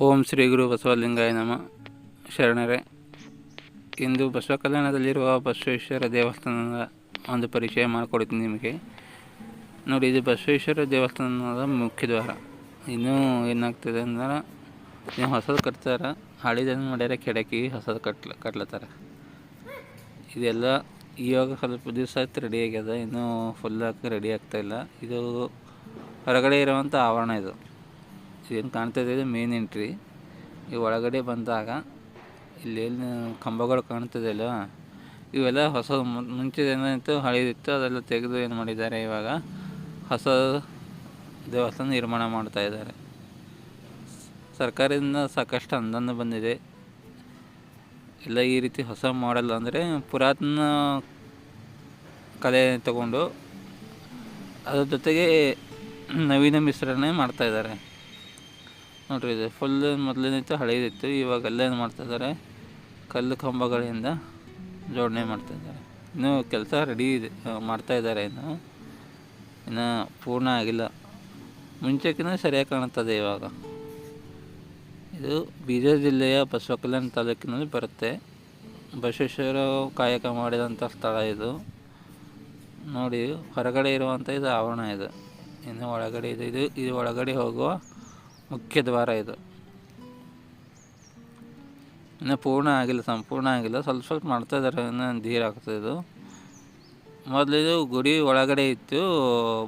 ಓಂ ಶ್ರೀ ಗುರು ಬಸವಲಿಂಗಾಯ ನಮ. ಶರಣರೇ, ಇಂದು ಬಸವ ಕಲ್ಯಾಣದಲ್ಲಿರುವ ಬಸವೇಶ್ವರ ದೇವಸ್ಥಾನದ ಒಂದು ಪರಿಚಯ ಮಾಡಿಕೊಡ್ತೀನಿ ನಿಮಗೆ. ನೋಡಿ, ಇದು ಬಸವೇಶ್ವರ ದೇವಸ್ಥಾನದ ಮುಖ್ಯ ದ್ವಾರ. ಇನ್ನೂ ಏನಾಗ್ತದೆ ಅಂದ್ರೆ, ನೀವು ಹೊಸದು ಕಟ್ತಾರ, ಹಳಿದನ್ನು ಮಾಡ್ಯಾರ ಕೆಡಕಿ ಹೊಸದು ಕಟ್ಲ, ಕಟ್ಲತ್ತಾರ. ಇದೆಲ್ಲ ಇವಾಗ ಸ್ವಲ್ಪ ದಿವಸ ಆಯ್ತು ರೆಡಿ ಆಗ್ಯದ, ಇನ್ನೂ ಫುಲ್ಲಾಗಿ ರೆಡಿ ಆಗ್ತಾಯಿಲ್ಲ ಇದು ಹೊರಗಡೆ ಇರುವಂಥ ಆವರಣ ಇದು. ಏನು ಕಾಣ್ತಾ ಇದು ಮೇನ್ ಎಂಟ್ರಿ ಈ ಒಳಗಡೆ ಬಂದಾಗ ಇಲ್ಲಿ ಏನು ಕಂಬಗಳು ಕಾಣ್ತದಲ್ಲ ಇವೆಲ್ಲ ಹೊಸ ಮುಂಚೆ ಏನಾಯಿತು, ಹಳೇದಿತ್ತು, ಅದೆಲ್ಲ ತೆಗೆದು ಏನು ಮಾಡಿದ್ದಾರೆ ಇವಾಗ? ಹೊಸ ದೇವಸ್ಥಾನ ನಿರ್ಮಾಣ ಮಾಡ್ತಾ ಇದ್ದಾರೆ. ಸರ್ಕಾರದಿಂದ ಸಾಕಷ್ಟು ಅನುದಾನ ಬಂದಿದೆ. ಎಲ್ಲ ಈ ರೀತಿ ಹೊಸ ಮಾಡೆಲ್ ಅಂದರೆ ಪುರಾತನ ಕಲೆ ತಗೊಂಡು ಅದ್ರ ಜೊತೆಗೆ ನವೀನ ಮಿಶ್ರಣೆ ಮಾಡ್ತಾ ಇದ್ದಾರೆ. ನೋಡ್ರಿ, ಇದು ಫುಲ್ ಮೊದಲೇನಿತ್ತು ಹಳೇದಿತ್ತು ಇವಾಗ ಏನು ಮಾಡ್ತಾ ಇದ್ದಾರೆ ಕಲ್ಲು ಕಂಬಗಳಿಂದ ಜೋಡಣೆ ಮಾಡ್ತಾ ಇದ್ದಾರೆ ಇನ್ನೂ ಕೆಲಸ ರೆಡಿ ಇದೆ ಮಾಡ್ತಾ ಇದ್ದಾರೆ ಇನ್ನು. ಇನ್ನು ಪೂರ್ಣ ಆಗಿಲ್ಲ. ಮುಂಚೆಕಿನ್ನ ಸರಿಯಾಗಿ ಕಾಣುತ್ತದೆ ಇವಾಗ. ಇದು ಬೀದರ್ ಜಿಲ್ಲೆಯ ಬಸವ ಕಲ್ಯಾಣ ತಾಲೂಕಿನಲ್ಲಿ ಬರುತ್ತೆ. ಬಸವೇಶ್ವರ ಕಾಯಕ ಮಾಡಿದಂಥ ಸ್ಥಳ ಇದು. ನೋಡಿ, ಹೊರಗಡೆ ಇರುವಂಥ ಇದು ಆವರಣ ಇದು. ಇನ್ನು ಒಳಗಡೆ ಇದು ಇದು ಇದು ಒಳಗಡೆ ಹೋಗುವ ಮುಖ್ಯ ದ್ವಾರ ಇದು. ಇನ್ನು ಪೂರ್ಣ ಆಗಿಲ್ಲ, ಸಂಪೂರ್ಣ ಆಗಿಲ್ಲ. ಸ್ವಲ್ಪ ಸ್ವಲ್ಪ ಮಾಡ್ತಾ ಇದ್ದಾರೆ, ಇನ್ನು ಧೀರ ಆಗ್ತದೆ ಇದು. ಮೊದಲಿದು ಗುಡಿ ಒಳಗಡೆ ಇತ್ತು,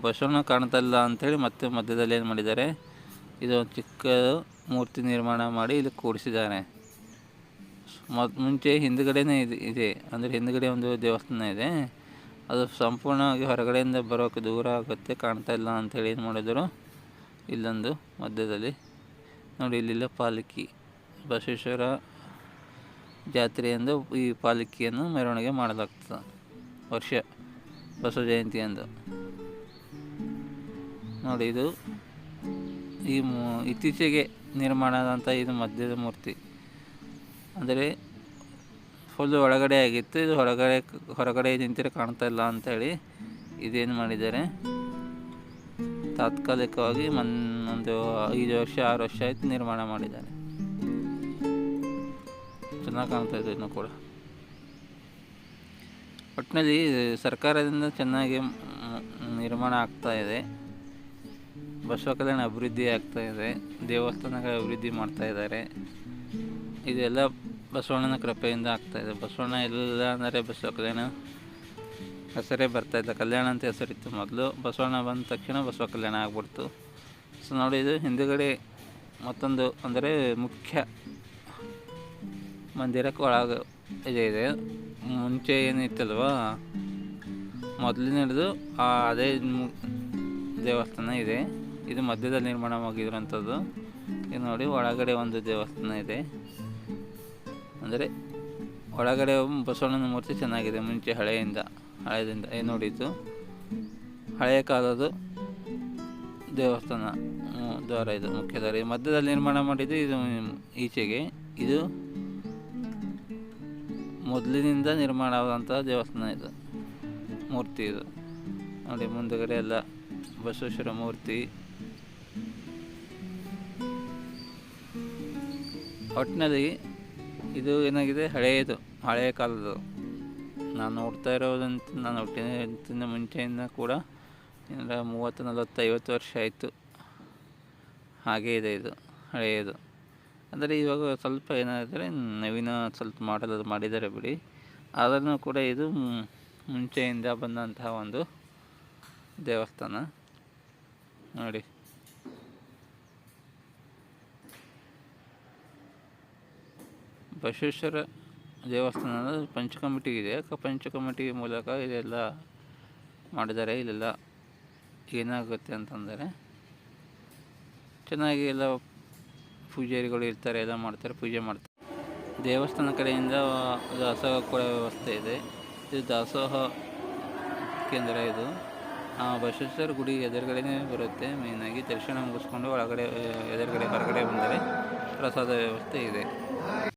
ಬಸವಣ್ಣ ಕಾಣ್ತಾ ಇಲ್ಲ ಅಂಥೇಳಿ ಮತ್ತೆ ಮಧ್ಯದಲ್ಲಿ ಏನು ಮಾಡಿದ್ದಾರೆ, ಇದು ಚಿಕ್ಕ ಮೂರ್ತಿ ನಿರ್ಮಾಣ ಮಾಡಿ ಇಲ್ಲಿ ಕೂಡಿಸಿದ್ದಾರೆ. ಮೊದ್ ಮುಂಚೆ ಹಿಂದ್ಗಡೆನೇ ಇದೆ ಇದೆ, ಅಂದರೆ ಹಿಂದ್ಗಡೆ ಒಂದು ದೇವಸ್ಥಾನ ಇದೆ. ಅದು ಸಂಪೂರ್ಣವಾಗಿ ಹೊರಗಡೆಯಿಂದ ಬರೋಕ್ಕೆ ದೂರ ಆಗುತ್ತೆ, ಕಾಣ್ತಾ ಇಲ್ಲ ಅಂಥೇಳಿ ಏನು ಮಾಡಿದರು. ಇಲ್ಲೊಂದು ಮಧ್ಯದಲ್ಲಿ. ನೋಡಿ, ಇಲ್ಲಿಲ್ಲ ಪಾಲಕಿ. ಬಸವೇಶ್ವರ ಜಾತ್ರೆಯಂದು ಈ ಪಾಲಕಿಯನ್ನು ಮೆರವಣಿಗೆ ಮಾಡಲಾಗ್ತದೆ. ವರ್ಷ ಬಸವ ಜಯಂತಿಯಂದು ನೋಡಿ, ಇದು ಈ ಇತ್ತೀಚೆಗೆ ನಿರ್ಮಾಣ ಆದಂಥ ಇದು ಮಧ್ಯದ ಮೂರ್ತಿ. ಅಂದರೆ ಫುಲ್ಲು ಒಳಗಡೆ ಆಗಿತ್ತು. ಇದು ಹೊರಗಡೆ ಹೊರಗಡೆ ನಿಂತಿರೋ ಕಾಣ್ತಾ ಇಲ್ಲ ಅಂಥೇಳಿ ಇದೇನು ಮಾಡಿದ್ದಾರೆ. ತಾತ್ಕಾಲಿಕವಾಗಿ ಮನ್ ಒಂದು ಐದು ವರ್ಷ, ಆರು ವರ್ಷ ಆಯಿತು ನಿರ್ಮಾಣ ಮಾಡಿದ್ದಾರೆ ಚೆನ್ನಾಗಿ ಕಾಣ್ತಾ ಇದೆ ಇನ್ನೂ ಕೂಡ. ಒಟ್ಟಿನಲ್ಲಿ ಸರ್ಕಾರದಿಂದ ಚೆನ್ನಾಗಿ ನಿರ್ಮಾಣ ಆಗ್ತಾ ಇದೆ. ಬಸವ ಕಲ್ಯಾಣ ಅಭಿವೃದ್ಧಿ ಆಗ್ತಾ ಇದೆ. ದೇವಸ್ಥಾನಗಳ ಅಭಿವೃದ್ಧಿ ಮಾಡ್ತಾ ಇದ್ದಾರೆ. ಇದೆಲ್ಲ ಬಸವಣ್ಣನ ಕೃಪೆಯಿಂದ ಆಗ್ತಾ ಇದೆ. ಬಸವಣ್ಣ ಎಲ್ಲ ಅಂದರೆ ಬಸವ ಕಲ್ಯಾಣ ಹೆಸರೇ ಬರ್ತಾಯಿದ್ದ ಕಲ್ಯಾಣ ಅಂತ ಹೆಸರಿತ್ತು ಮೊದಲು. ಬಸವಣ್ಣ ಬಂದ ತಕ್ಷಣ ಬಸವ ಕಲ್ಯಾಣ ಆಗ್ಬಿಡ್ತು. ಸೊ ನೋಡಿ, ಇದು ಹಿಂದುಗಡೆ ಮತ್ತೊಂದು, ಅಂದರೆ ಮುಖ್ಯ ಮಂದಿರಕ್ಕೆ ಒಳಗೆ ಇದೆ ಇದೆ. ಮುಂಚೆ ಏನಿತ್ತಲ್ವ? ಮೊದಲಿನ ಹಿಡಿದು ಅದೇ ದೇವಸ್ಥಾನ ಇದೆ. ಇದು ಮಧ್ಯದಲ್ಲಿ ನಿರ್ಮಾಣವಾಗಿರುವಂಥದ್ದು. ಇದು ನೋಡಿ, ಒಳಗಡೆ ಒಂದು ದೇವಸ್ಥಾನ ಇದೆ. ಅಂದರೆ ಒಳಗಡೆ ಬಸವಣ್ಣನ ಮೂರ್ತಿ ಚೆನ್ನಾಗಿದೆ, ಮುಂಚೆ ಹಳೆಯಿಂದ. ಹಳೆಯದಿಂದ ಏನು ನೋಡಿದ್ದು? ಹಳೆಯ ಕಾಲದ ದೇವಸ್ಥಾನ ದ್ವಾರ ಇದು, ಮುಖ್ಯ ದ್ವಾರ. ಮಧ್ಯದಲ್ಲಿ ನಿರ್ಮಾಣ ಮಾಡಿದ್ದು ಇದು ಈಚೆಗೆ. ಇದು ಮೊದಲಿನಿಂದ ನಿರ್ಮಾಣ ಆದಂಥ ದೇವಸ್ಥಾನ ಇದು, ಮೂರ್ತಿ ಇದು. ನೋಡಿ, ಮುಂದುಗಡೆ ಎಲ್ಲ ಬಸವೇಶ್ವರ ಮೂರ್ತಿ. ಒಟ್ಟಿನಲ್ಲಿ ಇದು ಏನಾಗಿದೆ? ಹಳೆಯದು, ಹಳೆಯ ಕಾಲದ್ದು. ನಾನು ನೋಡ್ತಾ ಇರೋದಂತ ನಾನು ಹುಟ್ಟಿನ ಮುಂಚೆಯಿಂದ ಕೂಡ ಏನಾರ ಮೂವತ್ತು, ನಲವತ್ತು, ಐವತ್ತು ವರ್ಷ ಆಯಿತು. ಹಾಗೇ ಇದೆ ಇದು, ಹಳೆಯದು. ಅಂದರೆ ಇವಾಗ ಸ್ವಲ್ಪ ಏನಾದರೆ ನವೀನ ಸ್ವಲ್ಪ ಮಾಡಲ್ ಮಾಡಿದ್ದಾರೆ ಬಿಡಿ. ಆದ್ರೂ ಕೂಡ ಇದು ಮುಂಚೆಯಿಂದ ಬಂದಂತಹ ಒಂದು ದೇವಸ್ಥಾನ. ನೋಡಿ. ಬಸವೇಶ್ವರ ದೇವಸ್ಥಾನದ ಪಂಚ ಕಮಿಟಿ ಇದೆ ಪಂಚ ಕಮಿಟಿ ಮೂಲಕ ಇದೆಲ್ಲ ಮಾಡಿದ್ದಾರೆ. ಇಲ್ಲೆಲ್ಲ ಏನಾಗುತ್ತೆ ಅಂತಂದರೆ ಚೆನ್ನಾಗಿ ಎಲ್ಲ ಪೂಜಾರಿಗಳು ಇರ್ತಾರೆ, ಎಲ್ಲ ಮಾಡ್ತಾರೆ, ಪೂಜೆ ಮಾಡ್ತಾರೆ. ದೇವಸ್ಥಾನ ಕಡೆಯಿಂದ ದಾಸೋಹ ಕೂಡ ವ್ಯವಸ್ಥೆ ಇದೆ. ಇದು ದಾಸೋಹ ಕೇಂದ್ರ ಇದು. ಬಸವೇಶ್ವರ ಗುಡಿ ಎದುರುಗಡೆನೇ ಬರುತ್ತೆ. ಮೇಯ್ನಾಗಿ ದರ್ಶನ ಮುಗಿಸ್ಕೊಂಡು ಒಳಗಡೆ, ಎದುರುಗಡೆ ಹೊರಗಡೆ ಬಂದರೆ ಪ್ರಸಾದ ವ್ಯವಸ್ಥೆ ಇದೆ.